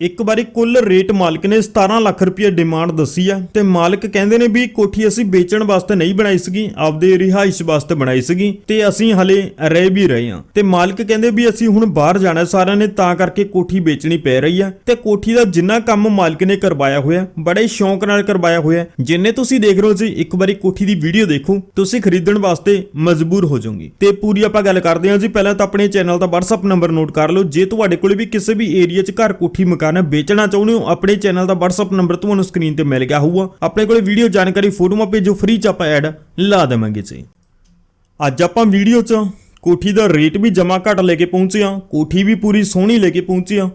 ਇੱਕ ਵਾਰੀ ਕੁੱਲ ਰੇਟ ਮਾਲਕ ਨੇ 17 ਲੱਖ ਰੁਪਏ ਡਿਮਾਂਡ ਦੱਸੀ ਆ ਤੇ ਮਾਲਕ ਕਹਿੰਦੇ ਨੇ ਵੀ ਕੋਠੀ ਅਸੀਂ ਵੇਚਣ ਵਾਸਤੇ ਨਹੀਂ ਬਣਾਈ ਸੀਗੀ, ਆਪਦੇ ਰਿਹਾਇਸ਼ ਵਾਸਤੇ ਬਣਾਈ ਸੀਗੀ ਤੇ ਅਸੀਂ ਹਲੇ ਰਹਿ ਵੀ ਰਹੇ ਹਾਂ। ਤੇ ਮਾਲਕ ਕਹਿੰਦੇ ਵੀ ਅਸੀਂ ਹੁਣ ਬਾਹਰ ਜਾਣਾ ਸਾਰਿਆਂ ਨੇ ਤਾਂ ਕਰਕੇ ਕੋਠੀ ਵੇਚਣੀ ਪੈ ਰਹੀ ਆ ਤੇ ਕੋਠੀ ਦਾ ਜਿੰਨਾ ਕੰਮ ਮਾਲਕ ਨੇ ਕਰਵਾਇਆ ਹੋਇਆ, ਬੜੇ ਸ਼ੌਂਕ ਨਾਲ ਕਰਵਾਇਆ ਹੋਇਆ। ਜਿੰਨੇ ਤੁਸੀਂ ਦੇਖ ਰਹੇ ਹੋ ਜੀ, ਇੱਕ ਵਾਰੀ ਕੋਠੀ ਦੀ ਵੀਡੀਓ ਦੇਖੋ, ਤੁਸੀਂ ਖਰੀਦਣ ਵਾਸਤੇ ਮਜਬੂਰ ਹੋ ਜਾਓਗੇ। ਤੇ ਪੂਰੀ ਆਪਾਂ ਗੱਲ ਕਰਦੇ ਹਾਂ ਜੀ, ਪਹਿਲਾਂ ਤਾਂ ਆਪਣੇ ਚੈਨਲ ਦਾ WhatsApp ਨੰਬਰ ਨੋਟ ਕਰ ਲਓ। ਜੇ ਤੁਹਾਡੇ ਕੋਲ ਵੀ ਕਿਸੇ ਵੀ ਏਰੀਆ 'ਚ ਘਰ ਕੋਠੀ ਮਕਾਨ ਵੇਚਣਾ ਚਾਹੁੰਦੇ ਹੋ, ਆਪਣੇ ਚੈਨਲ ਦਾ WhatsApp ਨੰਬਰ ਤੁਹਾਨੂੰ ਸਕਰੀਨ ਤੇ ਮਿਲ ਗਿਆ ਹੋਊਗਾ। ਆਪਣੇ ਕੋਲ ਵੀਡੀਓ ਜਾਣਕਾਰੀ ਫੋਟੋਆਂ ਭੇਜੋ ਫ੍ਰੀ 'ਚ ਆਪਾਂ ਐਡ ਲਾ ਦੇਵਾਂਗੇ ਜੀ। ਅੱਜ ਆਪਾਂ ਵੀਡੀਓ 'ਚ ਕੋਠੀ ਦਾ ਰੇਟ ਵੀ ਜਮਾ ਘੱਟ ਲੈ ਕੇ ਪਹੁੰਚੇ ਹਾਂ, ਕੋਠੀ ਵੀ ਪੂਰੀ ਸੋਹਣੀ ਲੈ ਕੇ ਪਹੁੰਚੇ ਹਾਂ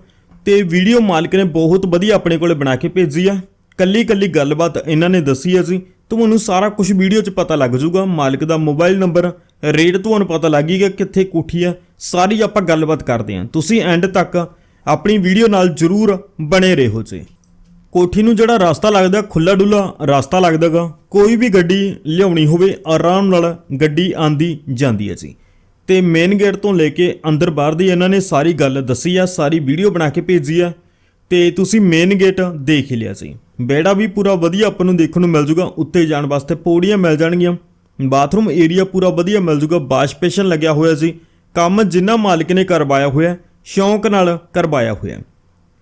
ਤੇ ਵੀਡੀਓ ਮਾਲਕ ਨੇ ਬਹੁਤ ਵਧੀਆ ਆਪਣੇ ਕੋਲੇ ਬਣਾ ਕੇ ਭੇਜੀ ਆ ਕੱਲੀ ਕੱਲੀ ਗੱਲਬਾਤ ਇਹਨਾਂ ਨੇ ਦੱਸੀ ਆ ਜੀ। ਤੁਹਾਨੂੰ ਸਾਰਾ ਕੁਝ ਵੀਡੀਓ 'ਚ ਪਤਾ ਲੱਗ ਜਾਊਗਾ। ਮਾਲਕ ਦਾ ਮੋਬਾਈਲ ਨੰਬਰ ਰੇਟ ਤੁਹਾਨੂੰ ਪਤਾ ਲੱਗ ਲੱਗੇਗਾ ਕਿੱਥੇ ਕੋਠੀ ਆ ਸਾਰੀ ਆਪਾਂ ਗੱਲਬਾਤ ਕਰਦੇ ਹਾਂ। ਤੁਸੀਂ ਐਂਡ ਤੱਕ ਆਪਣੀ ਵੀਡੀਓ ਨਾਲ ਜਰੂਰ ਬਣੇ ਰਹੋ ਜੀ। ਕੋਠੀ ਨੂੰ ਜਿਹੜਾ ਰਸਤਾ ਲੱਗਦਾ ਖੁੱਲਾ ਡੁੱਲਾ ਰਸਤਾ ਲੱਗਦਾਗਾ, ਕੋਈ ਵੀ ਗੱਡੀ ਲਿਆਉਣੀ ਹੋਵੇ, ਆਰਾਮ ਨਾਲ ਗੱਡੀ ਆਂਦੀ ਜਾਂਦੀ ਹੈ ਜੀ। ਤੇ ਮੇਨ ਗੇਟ ਤੋਂ ਲੈ ਕੇ ਅੰਦਰ ਬਾਹਰ ਦੀ ਇਹਨਾਂ ਨੇ ਸਾਰੀ ਗੱਲ ਦੱਸੀ ਆ, ਸਾਰੀ ਵੀਡੀਓ ਬਣਾ ਕੇ ਭੇਜੀ ਆ। ਤੇ ਤੁਸੀਂ ਮੇਨ ਗੇਟ ਦੇਖ ਹੀ ਲਿਆ ਸੀ ਬੇੜਾ ਵੀ ਪੂਰਾ ਵਧੀਆ ਆਪਾਂ ਨੂੰ ਦੇਖਣ ਨੂੰ ਮਿਲ ਜੂਗਾ, ਉੱਤੇ ਜਾਣ ਵਾਸਤੇ ਪੌੜੀਆਂ ਮਿਲ ਜਾਣਗੀਆਂ। ਬਾਥਰੂਮ ਏਰੀਆ ਪੂਰਾ ਵਧੀਆ ਮਿਲ ਜੂਗਾ ਵਾਸ਼ ਬੇਸ਼ਨ ਲੱਗਿਆ ਹੋਇਆ ਸੀ ਕੰਮ ਜਿੰਨਾ ਮਾਲਕ ਨੇ ਕਰਵਾਇਆ ਹੋਇਆ ਸ਼ੌਂਕ ਨਾਲ ਕਰਵਾਇਆ ਹੋਇਆ।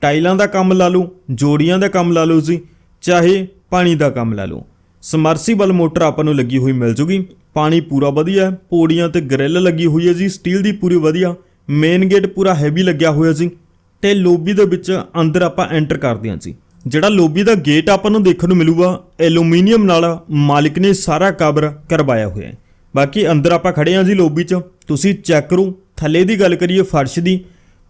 ਟਾਈਲਾਂ ਦਾ ਕੰਮ ਲਾ ਲਓ ਜੋੜੀਆਂ ਦਾ ਕੰਮ ਲਾ ਲਓ ਜੀ, ਚਾਹੇ ਪਾਣੀ ਦਾ ਕੰਮ ਲਾ ਲਓ ਸਮਰਸੀਬਲ ਮੋਟਰ ਆਪਾਂ ਨੂੰ ਲੱਗੀ ਹੋਈ ਮਿਲ ਜੂਗੀ। ਪਾਣੀ ਪੂਰਾ ਵਧੀਆ ਹੈ, ਪੌੜੀਆਂ ਤੇ ਗ੍ਰਿਲ ਲੱਗੀ ਹੋਈ ਹੈ ਜੀ, ਸਟੀਲ ਦੀ ਪੂਰੀ ਵਧੀਆ। ਮੇਨ ਗੇਟ ਪੂਰਾ ਹੈਵੀ ਲੱਗਿਆ ਹੋਇਆ ਜੀ ਤੇ ਲੋਬੀ ਦੇ ਵਿੱਚ ਅੰਦਰ ਆਪਾਂ ਐਂਟਰ ਕਰਦੇ ਹਾਂ ਜੀ। ਜਿਹੜਾ ਲੋਬੀ ਦਾ ਗੇਟ ਆਪਾਂ ਨੂੰ ਦੇਖਣ ਨੂੰ ਮਿਲੂਗਾ ਐਲੂਮੀਨੀਅਮ ਨਾਲ ਮਾਲਕ ਨੇ ਸਾਰਾ ਕਵਰ ਕਰਵਾਇਆ ਹੋਇਆ ਹੈ। ਬਾਕੀ ਅੰਦਰ ਆਪਾਂ ਖੜੇ ਹਾਂ ਜੀ ਲੋਬੀ 'ਚ। ਤੁਸੀਂ ਚੈੱਕ ਕਰੋ, ਥੱਲੇ ਦੀ ਗੱਲ ਕਰੀਏ ਫਰਸ਼ ਦੀ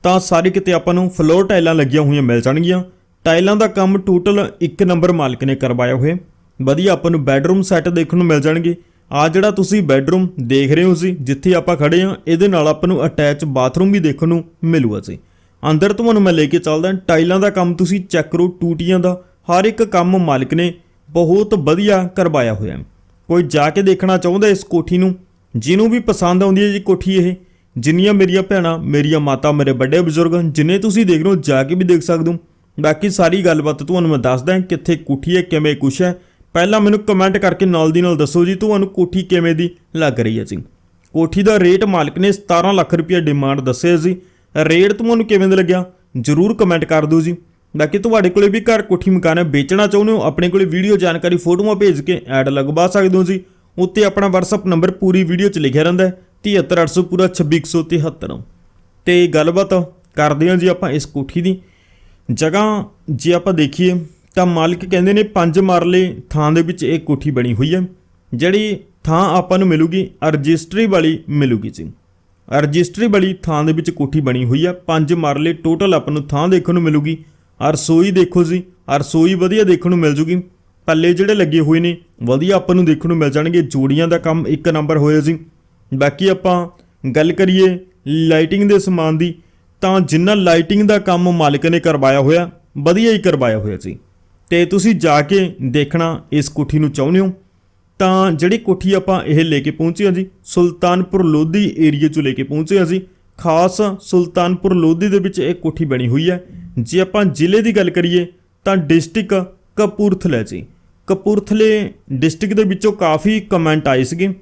ਤਾਂ ਸਾਰੇ ਕਿਤੇ ਆਪਾਂ ਨੂੰ ਫਲੋਰ ਟਾਈਲਾਂ ਲੱਗੀਆਂ ਹੋਈਆਂ ਮਿਲ ਜਾਣਗੀਆਂ। ਟਾਈਲਾਂ ਦਾ ਕੰਮ ਟੋਟਲ ਇੱਕ ਨੰਬਰ ਮਾਲਕ ਨੇ ਕਰਵਾਇਆ ਹੋਇਆ। ਵਧੀਆ ਆਪਾਂ ਨੂੰ ਬੈੱਡਰੂਮ ਸੈੱਟ ਦੇਖਣ ਨੂੰ ਮਿਲ ਜਾਣਗੇ। ਆ ਜਿਹੜਾ ਤੁਸੀਂ ਬੈੱਡਰੂਮ ਦੇਖ ਰਹੇ ਹੋ ਜੀ, ਜਿੱਥੇ ਆਪਾਂ ਖੜੇ ਹਾਂ, ਇਹਦੇ ਨਾਲ ਆਪਾਂ ਨੂੰ ਅਟੈਚ ਬਾਥਰੂਮ ਵੀ ਦੇਖਣ ਨੂੰ ਮਿਲੂਗਾ ਜੀ। ਅੰਦਰ ਤੁਹਾਨੂੰ ਮੈਂ ਲੈ ਕੇ ਚੱਲਦਾ ਟਾਈਲਾਂ ਦਾ ਕੰਮ ਤੁਸੀਂ ਚੈੱਕ ਕਰੋ ਟੂਟੀਆਂ ਦਾ। ਹਰ ਇੱਕ ਕੰਮ ਮਾਲਕ ਨੇ ਬਹੁਤ ਵਧੀਆ ਕਰਵਾਇਆ ਹੋਇਆ। ਕੋਈ ਜਾ ਕੇ ਦੇਖਣਾ ਚਾਹੁੰਦਾ ਇਸ ਕੋਠੀ ਨੂੰ? ਜਿਹਨੂੰ ਵੀ ਪਸੰਦ ਆਉਂਦੀ ਹੈ ਜੀ ਕੋਠੀ ਇਹ। ਜਿੰਨੀਆਂ ਮੇਰੀਆਂ ਭੈਣਾਂ, ਮੇਰੀਆਂ ਮਾਤਾ, ਮੇਰੇ ਵੱਡੇ ਬਜ਼ੁਰਗ ਜਿੰਨੇ ਤੁਸੀਂ ਦੇਖ ਰਹੇ ਹੋ, ਜਾ ਕੇ ਵੀ ਦੇਖ ਸਕਦੇ ਹੋ। ਬਾਕੀ ਸਾਰੀ ਗੱਲਬਾਤ ਤੁਹਾਨੂੰ ਮੈਂ ਦੱਸਦਾ ਕਿੱਥੇ ਕੋਠੀ ਹੈ, ਕਿਵੇਂ ਕੁਛ ਹੈ। ਪਹਿਲਾਂ ਮੈਨੂੰ ਕਮੈਂਟ ਕਰਕੇ ਨਾਲ ਦੀ ਨਾਲ ਦੱਸੋ ਜੀ, ਤੁਹਾਨੂੰ ਕੋਠੀ ਕਿਵੇਂ ਦੀ ਲੱਗ ਰਹੀ ਹੈ ਜੀ? ਕੋਠੀ ਦਾ ਰੇਟ ਮਾਲਕ ਨੇ 17 ਲੱਖ ਰੁਪਏ ਡਿਮਾਂਡ ਦੱਸਿਆ ਜੀ। ਰੇਟ ਤੁਹਾਨੂੰ ਕਿਵੇਂ ਦਾ ਲੱਗਿਆ? ਜਰੂਰ ਕਮੈਂਟ ਕਰ ਦਿਓ ਜੀ। ਬਾਕੀ ਤੁਹਾਡੇ ਕੋਲੇ ਵੀ ਘਰ ਕੋਠੀ ਮਕਾਨ ਹੈ, ਵੇਚਣਾ ਚਾਹੁੰਦੇ ਹੋ, ਆਪਣੇ ਕੋਲੇ ਵੀਡੀਓ ਜਾਣਕਾਰੀ, ਫੋਟੋਆਂ ਭੇਜ ਕੇ ਐਡ ਲਗਵਾ ਸਕਦੇ ਹੋ ਜੀ। ਉੱਤੇ ਆਪਣਾ WhatsApp ਨੰਬਰ ਪੂਰੀ ਵੀਡੀਓ 'ਚ ਲਿਖਿਆ ਰਹਿੰਦਾ ਹੈ। 73800 ਪੂਰਾ 26173 ਤੇ ਗੱਲਬਾਤ ਕਰਦੇ ਹਾਂ ਜੀ ਆਪਾਂ ਇਸ ਕੋਠੀ ਦੀ। ਜਗ੍ਹਾ ਜੇ ਆਪਾਂ ਦੇਖੀਏ, ਤਾਂ ਮਾਲਕ ਕਹਿੰਦੇ ਨੇ ਪੰਜ ਮਰਲੇ ਥਾਂ ਦੇ ਵਿੱਚ ਇਹ ਕੋਠੀ ਬਣੀ ਹੋਈ ਹੈ, ਜਿਹੜੀ ਥਾਂ ਆਪਾਂ ਨੂੰ ਮਿਲੂਗੀ, ਰਜਿਸਟਰੀ ਵਾਲੀ ਮਿਲੂਗੀ ਜੀ। ਰਜਿਸਟਰੀ ਵਾਲੀ ਥਾਂ ਦੇ ਵਿੱਚ ਕੋਠੀ ਬਣੀ ਹੋਈ ਆ ਪੰਜ ਮਰਲੇ ਟੋਟਲ ਆਪਾਂ ਨੂੰ ਥਾਂ ਦੇਖਣ ਨੂੰ ਮਿਲੂਗੀ ਆ ਰਸੋਈ ਦੇਖੋ ਜੀ ਆ ਰਸੋਈ ਵਧੀਆ ਦੇਖਣ ਨੂੰ ਮਿਲ ਜੂਗੀ। ਪੱਲੇ ਜਿਹੜੇ ਲੱਗੇ ਹੋਏ ਨੇ, ਵਧੀਆ ਆਪਾਂ ਨੂੰ ਦੇਖਣ ਨੂੰ ਮਿਲ ਜਾਣਗੇ, ਜੋੜੀਆਂ ਦਾ ਕੰਮ ਇੱਕ ਨੰਬਰ ਹੋਇਆ ਜੀ। ਬਾਕੀ ਆਪਾਂ ਗੱਲ ਕਰੀਏ ਲਾਈਟਿੰਗ ਦੇ ਸਮਾਨ ਦੀ, ਤਾਂ ਜਿੰਨਾ ਲਾਈਟਿੰਗ ਦਾ ਕੰਮ ਮਾਲਕ ਨੇ ਕਰਵਾਇਆ ਹੋਇਆ, ਵਧੀਆ ਹੀ ਕਰਵਾਇਆ ਹੋਇਆ ਸੀ। ਤੇ ਤੁਸੀਂ ਜਾ ਕੇ ਦੇਖਣਾ ਇਸ ਕੋਠੀ ਨੂੰ ਚਾਹੁੰਦੇ ਹੋ? ਤਾਂ ਜਿਹੜੀ ਕੋਠੀ ਆਪਾਂ ਇਹ ਲੈ ਕੇ ਪਹੁੰਚੇ ਹਾਂ ਜੀ, ਸੁਲਤਾਨਪੁਰ ਲੋਧੀ ਏਰੀਆ ਚੋਂ ਲੈ ਕੇ ਪਹੁੰਚੇ ਹਾਂ ਜੀ, ਖਾਸ ਸੁਲਤਾਨਪੁਰ ਲੋਧੀ ਦੇ ਵਿੱਚ ਇਹ ਕੋਠੀ ਬਣੀ ਹੋਈ ਹੈ। ਜੇ ਆਪਾਂ ਜ਼ਿਲ੍ਹੇ ਦੀ ਗੱਲ ਕਰੀਏ, ਤਾਂ ਡਿਸਟ੍ਰਿਕਟ ਕਪੂਰਥਲਾ ਜੀ। ਕਪੂਰਥਲੇ ਡਿਸਟ੍ਰਿਕਟ ਦੇ ਵਿੱਚੋਂ ਕਾਫੀ ਕਮੈਂਟ ਆਏ ਸੀਗੇ।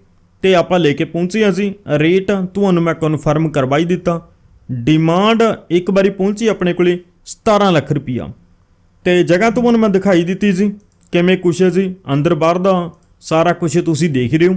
ਤੇ ਆਪਾਂ ਲੈ ਕੇ ਪਹੁੰਚੇ ਹਾਂ ਜੀ। ਰੇਟ ਤੁਹਾਨੂੰ ਮੈਂ ਕਨਫਰਮ ਕਰਵਾਈ ਦਿੱਤਾ। ਡਿਮਾਂਡ ਇੱਕ ਵਾਰੀ ਪਹੁੰਚੀ ਆਪਣੇ ਕੋਲੇ 17 ਲੱਖ ਰੁਪਈਆ। ਤੇ ਜਗ੍ਹਾ ਤੁਹਾਨੂੰ ਮੈਂ ਦਿਖਾਈ ਦਿੱਤੀ ਸੀ ਕਿਵੇਂ ਕੁਛ ਹੈ ਜੀ? ਅੰਦਰ ਬਾਹਰ ਦਾ ਸਾਰਾ ਕੁਝ ਤੁਸੀਂ ਦੇਖ ਰਹੇ ਹੋ।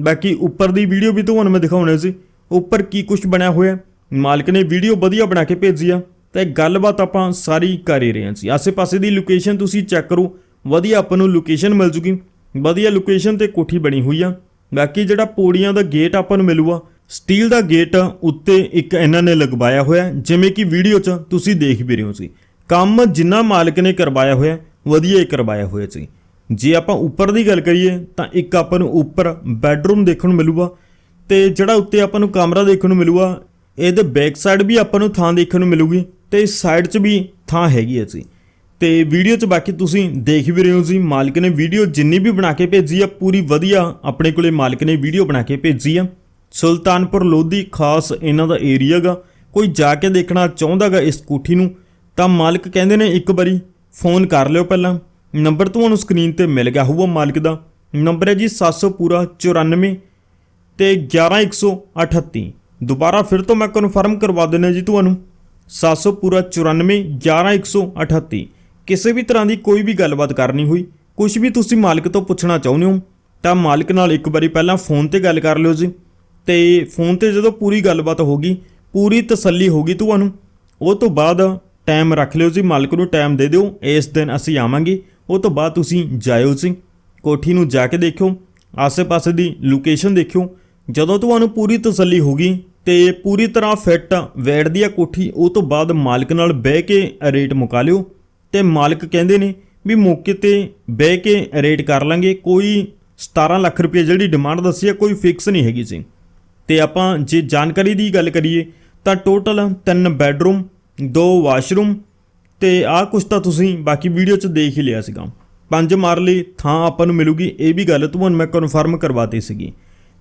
ਬਾਕੀ ਉੱਪਰ ਦੀ ਵੀਡੀਓ ਵੀ ਤੁਹਾਨੂੰ ਮੈਂ ਦਿਖਾਉਣਾ ਸੀ ਉੱਪਰ ਕੀ ਕੁਝ ਬਣਿਆ ਹੋਇਆ ਮਾਲਕ ਨੇ ਵੀਡੀਓ ਵਧੀਆ ਬਣਾ ਕੇ ਭੇਜੀ ਆ। ਤੇ ਗੱਲਬਾਤ ਆਪਾਂ ਸਾਰੀ ਕਰ ਹੀ ਰਹੇ ਹਾਂ ਜੀ। ਆਸੇ-ਪਾਸੇ ਦੀ ਲੋਕੇਸ਼ਨ ਤੁਸੀਂ ਚੈੱਕ ਕਰੋ। ਵਧੀਆ ਆਪਾਂ ਨੂੰ ਲੋਕੇਸ਼ਨ ਮਿਲ ਜੂਗੀ। ਵਧੀਆ ਲੋਕੇਸ਼ਨ ਤੇ ਕੋਠੀ ਬਣੀ ਹੋਈ ਆ। ਬਾਕੀ ਜਿਹੜਾ ਪੌੜੀਆਂ ਦਾ ਗੇਟ ਆਪਾਂ ਨੂੰ ਮਿਲੂਗਾ ਸਟੀਲ ਦਾ ਗੇਟ ਉੱਤੇ ਇੱਕ ਇਹਨਾਂ ਨੇ ਲਗਵਾਇਆ ਹੋਇਆ ਜਿਵੇਂ ਕਿ ਵੀਡੀਓ 'ਚ ਤੁਸੀਂ ਦੇਖ ਵੀ ਰਹੇ ਹੋ ਸੀ। ਕੰਮ ਜਿੰਨਾ ਮਾਲਕ ਨੇ ਕਰਵਾਇਆ ਹੋਇਆ, ਵਧੀਆ ਹੀ ਕਰਵਾਇਆ ਹੋਇਆ ਸੀ। ਜੇ ਆਪਾਂ ਉੱਪਰ ਦੀ ਗੱਲ ਕਰੀਏ, ਤਾਂ ਇੱਕ ਆਪਾਂ ਨੂੰ ਉੱਪਰ ਬੈੱਡਰੂਮ ਦੇਖਣ ਨੂੰ ਮਿਲੂਗਾ ਤੇ ਜਿਹੜਾ ਉੱਤੇ ਆਪਾਂ ਨੂੰ ਕਮਰਾ ਦੇਖਣ ਨੂੰ ਮਿਲੂਗਾ, ਇਹਦੇ ਬੈਕ ਸਾਈਡ ਵੀ ਆਪਾਂ ਨੂੰ ਥਾਂ ਦੇਖਣ ਨੂੰ ਮਿਲੂਗੀ ਤੇ ਇਸ ਸਾਈਡ 'ਚ ਵੀ ਥਾਂ ਹੈਗੀ ਹੈ ਜੀ ਤੇ ਵੀਡੀਓ 'ਚ ਬਾਕੀ ਤੁਸੀਂ ਦੇਖ ਵੀ ਰਹੇ ਹੋ ਜੀ, ਮਾਲਕ ਨੇ ਵੀਡੀਓ ਜਿੰਨੀ ਵੀ ਬਣਾ ਕੇ ਭੇਜੀ ਆ, ਪੂਰੀ ਵਧੀਆ ਆਪਣੇ ਕੋਲੇ ਮਾਲਕ ਨੇ ਵੀਡੀਓ ਬਣਾ ਕੇ ਭੇਜੀ ਆ। ਸੁਲਤਾਨਪੁਰ ਲੋਧੀ ਖਾਸ ਇਹਨਾਂ ਦਾ ਏਰੀਆ ਗਾ। ਕੋਈ ਜਾ ਕੇ ਦੇਖਣਾ ਚਾਹੁੰਦਾਗਾ ਇਸ ਕੋਠੀ ਨੂੰ, ਤਾਂ ਮਾਲਕ ਕਹਿੰਦੇ ਨੇ ਇੱਕ ਵਾਰੀ ਫੋਨ ਕਰ ਲਿਓ ਪਹਿਲਾਂ। ਨੰਬਰ ਤੁਹਾਨੂੰ ਸਕਰੀਨ ਤੇ ਮਿਲ ਗਿਆ ਹੋਊਗਾ ਮਾਲਕ ਦਾ। ਨੰਬਰ ਹੈ ਜੀ 700 ਪੂਰਾ 94 ਤੇ 11138 ਦੁਬਾਰਾ ਫਿਰ ਤੋਂ ਮੈਂ ਕਨਫਰਮ ਕਰਵਾ ਦਿੰਦਾ ਜੀ ਤੁਹਾਨੂੰ। 700 ਪੂਰਾ 94 11138 ਕਿਸੇ ਵੀ ਤਰ੍ਹਾਂ ਦੀ ਕੋਈ ਵੀ ਗੱਲਬਾਤ ਕਰਨੀ ਹੋਈ ਕੁਝ ਵੀ ਤੁਸੀਂ ਮਾਲਕ ਤੋਂ ਪੁੱਛਣਾ ਚਾਹੁੰਦੇ ਹੋ, ਤਾਂ ਮਾਲਕ ਨਾਲ ਇੱਕ ਵਾਰੀ ਪਹਿਲਾਂ ਫੋਨ ਤੇ ਗੱਲ ਕਰ ਲਿਓ ਜੀ। ਤੇ ਫੋਨ ਤੇ ਜਦੋਂ ਪੂਰੀ ਗੱਲਬਾਤ ਹੋਗੀ ਪੂਰੀ ਤਸੱਲੀ ਹੋਗੀ ਤੁਹਾਨੂੰ, ਉਹ ਤੋਂ ਬਾਅਦ ਟਾਈਮ ਰੱਖ ਲਿਓ ਜੀ, ਮਾਲਕ ਨੂੰ ਟਾਈਮ ਦੇ ਦਿਓ, ਇਸ ਦਿਨ ਅਸੀਂ ਆਵਾਂਗੇ, ਉਹ ਤੋਂ ਬਾਅਦ ਤੁਸੀਂ ਜਾਇਓ ਜੀ। ਕੋਠੀ ਨੂੰ ਜਾ ਕੇ ਦੇਖਿਓ, ਆਸੇ-ਪਾਸੇ ਦੀ ਲੋਕੇਸ਼ਨ ਦੇਖਿਓ, ਜਦੋਂ ਤੁਹਾਨੂੰ ਪੂਰੀ ਤਸੱਲੀ ਹੋਗੀ ਤੇ ਪੂਰੀ ਤਰ੍ਹਾਂ ਫਿੱਟ ਵੈੜਦੀ ਆ ਕੋਠੀ, ਉਹ ਤੋਂ ਬਾਅਦ ਮਾਲਕ ਨਾਲ ਬਹਿ ਕੇ ਰੇਟ ਮੁਕਾ ਲਿਓ ਤੇ ਮਾਲਕ ਕਹਿੰਦੇ ਨੇ ਵੀ ਮੌਕੇ ਤੇ ਬਹਿ ਕੇ ਰੇਟ ਕਰ ਲਾਂਗੇ। ਕੋਈ 17 ਲੱਖ ਰੁਪਏ ਜਿਹੜੀ ਡਿਮਾਂਡ ਦੱਸੀ ਹੈ ਕੋਈ ਫਿਕਸ ਨਹੀਂ ਹੈਗੀ ਸੀ ਤੇ ਆਪਾਂ ਜੇ ਜਾਣਕਾਰੀ ਦੀ ਗੱਲ ਕਰੀਏ, ਤਾਂ ਟੋਟਲ ਤਿੰਨ ਬੈੱਡਰੂਮ ਦੋ ਵਾਸ਼ਰੂਮ ਤੇ ਆਹ ਕੁਛ ਤਾਂ ਤੁਸੀਂ ਬਾਕੀ ਵੀਡੀਓ 'ਚ ਦੇਖ ਹੀ ਲਿਆ ਸੀਗਾ। ਪੰਜ ਮਾਰਲੀ ਥਾਂ ਆਪਾਂ ਨੂੰ ਮਿਲੂਗੀ, ਇਹ ਵੀ ਗੱਲ ਤੁਹਾਨੂੰ ਮੈਂ ਕਨਫਰਮ ਕਰਵਾਤੀ ਸੀਗੀ।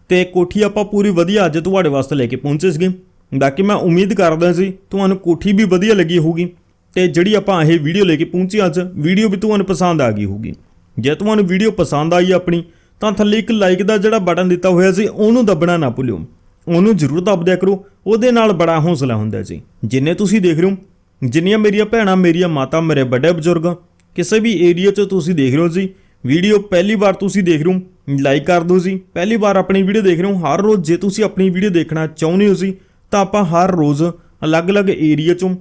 ਤੇ ਕੋਠੀ ਆਪਾਂ ਪੂਰੀ ਵਧੀਆ ਅੱਜ ਤੁਹਾਡੇ ਵਾਸਤੇ ਲੈ ਕੇ ਪਹੁੰਚੇ ਸੀਗੇ। ਬਾਕੀ ਮੈਂ ਉਮੀਦ ਕਰਦਾ ਸੀ, ਤੁਹਾਨੂੰ ਕੋਠੀ ਵੀ ਵਧੀਆ ਲੱਗੀ ਹੋਊਗੀ। ਤੇ ਜਿਹੜੀ ਆਪਾਂ ਇਹ ਵੀਡੀਓ ਲੈ ਕੇ ਪਹੁੰਚੇ ਅੱਜ, ਵੀਡੀਓ ਵੀ ਤੁਹਾਨੂੰ ਪਸੰਦ ਆ ਗਈ ਹੋਊਗੀ। ਜੇ ਤੁਹਾਨੂੰ ਵੀਡੀਓ ਪਸੰਦ ਆਈ ਆਪਣੀ, ਤਾਂ ਥੱਲੇ ਇੱਕ ਲਾਈਕ ਦਾ ਜਿਹੜਾ ਬਟਨ ਦਿੱਤਾ ਹੋਇਆ ਸੀ, ਉਹਨੂੰ ਦੱਬਣਾ ਨਾ ਭੁੱਲਿਓ। ਉਹਨੂੰ ਜ਼ਰੂਰ ਦੱਬ ਦਿਆ ਕਰੋ, ਉਹਦੇ ਨਾਲ ਬੜਾ ਹੌਸਲਾ ਹੁੰਦਾ ਜੀ। ਜਿੰਨੇ ਤੁਸੀਂ ਦੇਖ ਰਹੇ ਹੋ, ਜਿੰਨੀਆਂ ਮੇਰੀਆਂ ਭੈਣਾਂ, ਮੇਰੀਆਂ ਮਾਤਾ, ਮੇਰੇ ਵੱਡੇ ਬਜ਼ੁਰਗ, ਕਿਸੇ ਵੀ ਏਰੀਆ 'ਚ ਤੁਸੀਂ ਦੇਖ ਰਹੇ ਹੋ ਜੀ, ਵੀਡੀਓ ਪਹਿਲੀ ਵਾਰ ਤੁਸੀਂ ਦੇਖ ਰਹੇ ਹੋ ਲਾਈਕ ਕਰ ਦਿਓ ਜੀ। ਪਹਿਲੀ ਵਾਰ ਆਪਣੀ ਵੀਡੀਓ ਦੇਖ ਰਹੇ ਹੋ, ਹਰ ਰੋਜ਼ ਜੇ ਤੁਸੀਂ ਆਪਣੀ ਵੀਡੀਓ ਦੇਖਣਾ ਚਾਹੁੰਦੇ ਹੋ ਜੀ, ਤਾਂ ਆਪਾਂ ਹਰ ਰੋਜ਼ ਅਲੱਗ-ਅਲੱਗ ਏਰੀਆ 'ਚੋਂ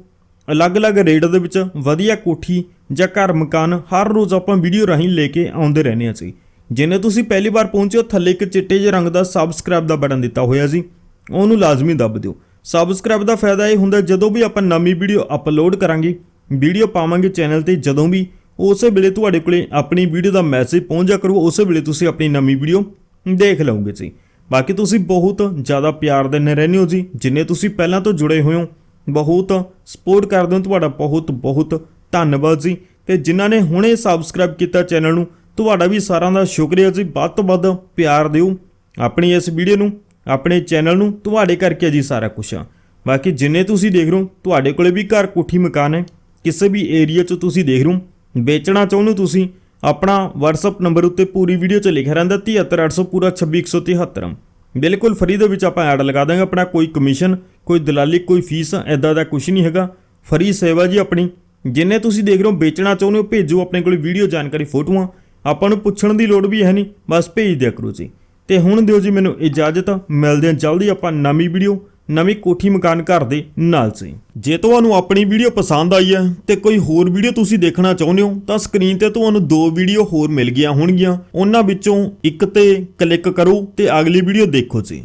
ਅਲੱਗ-ਅਲੱਗ ਰੇਟ ਦੇ ਵਿੱਚ ਵਧੀਆ ਕੋਠੀ ਜਾਂ ਘਰ ਮਕਾਨ ਹਰ ਰੋਜ਼ ਆਪਾਂ ਵੀਡੀਓ ਰਾਹੀਂ ਲੈ ਕੇ ਆਉਂਦੇ ਰਹਿੰਦੇ ਹਾਂ ਜੀ। ਜਿੰਨੇ ਤੁਸੀਂ ਪਹਿਲੀ ਵਾਰ ਪਹੁੰਚੇ ਹੋ, ਥੱਲੇ ਇੱਕ ਚਿੱਟੇ ਜਿਹੇ ਰੰਗ ਦਾ ਸਬਸਕ੍ਰਾਈਬ ਦਾ ਬਟਨ ਦਿੱਤਾ ਹੋਇਆ ਜੀ। ਉਹਨੂੰ ਲਾਜ਼ਮੀ ਦੱਬ ਦਿਓ। ਸਬਸਕ੍ਰਾਈਬ ਦਾ ਫਾਇਦਾ ਇਹ ਹੁੰਦਾ ਜਦੋਂ ਵੀ ਆਪਾਂ ਨਵੀਂ ਵੀਡੀਓ ਅਪਲੋਡ ਕਰਾਂਗੇ, ਵੀਡੀਓ ਪਾਵਾਂਗੇ ਚੈਨਲ ਤੇ ਜਦੋਂ ਵੀ, ਉਸੇ ਵੇਲੇ ਤੁਹਾਡੇ ਕੋਲੇ ਆਪਣੀ ਵੀਡੀਓ ਦਾ ਮੈਸੇਜ ਪਹੁੰਚ ਜਾ ਕਰੂ, ਉਸੇ ਵੇਲੇ ਤੁਸੀਂ ਆਪਣੀ ਨਵੀਂ ਵੀਡੀਓ ਦੇਖ ਲਓਗੇ ਜੀ। ਬਾਕੀ ਤੁਸੀਂ ਬਹੁਤ ਜ਼ਿਆਦਾ ਪਿਆਰ ਦਿੰਦੇ ਰਹਿੰਦੇ ਹੋ ਜੀ। ਜਿੰਨੇ ਤੁਸੀਂ ਪਹਿਲਾਂ ਤੋਂ ਜੁੜੇ ਹੋਏ ਹੋ ਬਹੁਤ ਸਪੋਰਟ ਕਰਦੇ ਹੋ ਤੁਹਾਡਾ ਬਹੁਤ ਬਹੁਤ ਧੰਨਵਾਦ ਜੀ। ਤੇ ਜਿਨ੍ਹਾਂ ਨੇ ਹੁਣੇ ਸਬਸਕ੍ਰਾਈਬ ਕੀਤਾ ਚੈਨਲ ਨੂੰ, ਤੁਹਾਡਾ ਵੀ ਸਾਰਿਆਂ ਦਾ ਸ਼ੁਕਰੀਆ ਜੀ। ਵੱਧ ਤੋਂ ਵੱਧ ਪਿਆਰ ਦਿਓ ਆਪਣੀ ਇਸ ਵੀਡੀਓ ਨੂੰ, ਆਪਣੇ ਚੈਨਲ ਨੂੰ, ਤੁਹਾਡੇ ਕਰਕੇ ਜੀ ਸਾਰਾ ਕੁਝ ਆ ਬਾਕੀ ਜਿੰਨੇ ਤੁਸੀਂ ਦੇਖ ਰਹੇ ਹੋ, ਤੁਹਾਡੇ ਕੋਲੇ ਵੀ ਘਰ ਕੋਠੀ ਮਕਾਨ ਹੈ। ਕਿਸੇ ਵੀ ਏਰੀਆ 'ਚ ਤੁਸੀਂ ਦੇਖ ਰਹੇ ਹੋ, ਵੇਚਣਾ ਚਾਹੁੰਦੇ ਹੋ ਤੁਸੀਂ, ਆਪਣਾ WhatsApp ਨੰਬਰ ਉੱਤੇ ਪੂਰੀ ਵੀਡੀਓ 'ਚ ਲਿਖਿਆ ਰਹਿੰਦਾ 73800 ਪੂਰਾ 26173 ਬਿਲਕੁਲ ਫਰੀ ਦੇ ਵਿੱਚ ਆਪਾਂ ਐਡ ਲਗਾ ਦਾਂਗੇ, ਆਪਣਾ ਕੋਈ ਕਮਿਸ਼ਨ ਕੋਈ ਦਲਾਲੀ, ਕੋਈ ਫੀਸ ਐਦਾਂ ਦਾ ਕੁਝ ਨਹੀਂ ਹੈਗਾ। ਫਰੀ ਸੇਵਾ ਜੀ ਆਪਣੀ। ਜਿੰਨੇ ਤੁਸੀਂ ਦੇਖ ਰਹੇ ਹੋ, ਵੇਚਣਾ ਚਾਹੁੰਦੇ ਹੋ, ਭੇਜੋ ਆਪਣੇ ਕੋਲ ਵੀਡੀਓ ਜਾਣਕਾਰੀ ਫੋਟੋਆਂ। ਆਪਾਂ ਨੂੰ ਪੁੱਛਣ ਦੀ ਲੋੜ ਵੀ ਹੈ ਨਹੀਂ, ਬਸ ਭੇਜ ਦਿਆ ਕਰੋ ਜੀ। ਤੇ ਹੁਣ ਦਿਓ ਜੀ ਮੈਨੂੰ ਇਜਾਜ਼ਤ। ਮਿਲਦੇ ਹਾਂ ਜਲਦੀ ਆਪਾਂ ਨਵੀਂ ਵੀਡੀਓ, ਨਵੀਂ ਕੋਠੀ ਮਕਾਨ ਘਰ ਦੇ ਨਾਲ ਸੀ ਜੇ ਤੁਹਾਨੂੰ ਆਪਣੀ ਵੀਡੀਓ ਪਸੰਦ ਆਈ ਹੈ ਤੇ ਕੋਈ ਹੋਰ ਵੀਡੀਓ ਤੁਸੀਂ ਦੇਖਣਾ ਚਾਹੁੰਦੇ ਹੋ, ਤਾਂ ਸਕਰੀਨ ਤੇ ਤੁਹਾਨੂੰ ਦੋ ਵੀਡੀਓ ਹੋਰ ਮਿਲ ਗਈਆਂ ਹੋਣਗੀਆਂ। ਉਹਨਾਂ ਵਿੱਚੋਂ ਇੱਕ ਤੇ ਕਲਿੱਕ ਕਰੋ ਤੇ ਅਗਲੀ ਵੀਡੀਓ ਦੇਖੋ ਜੀ।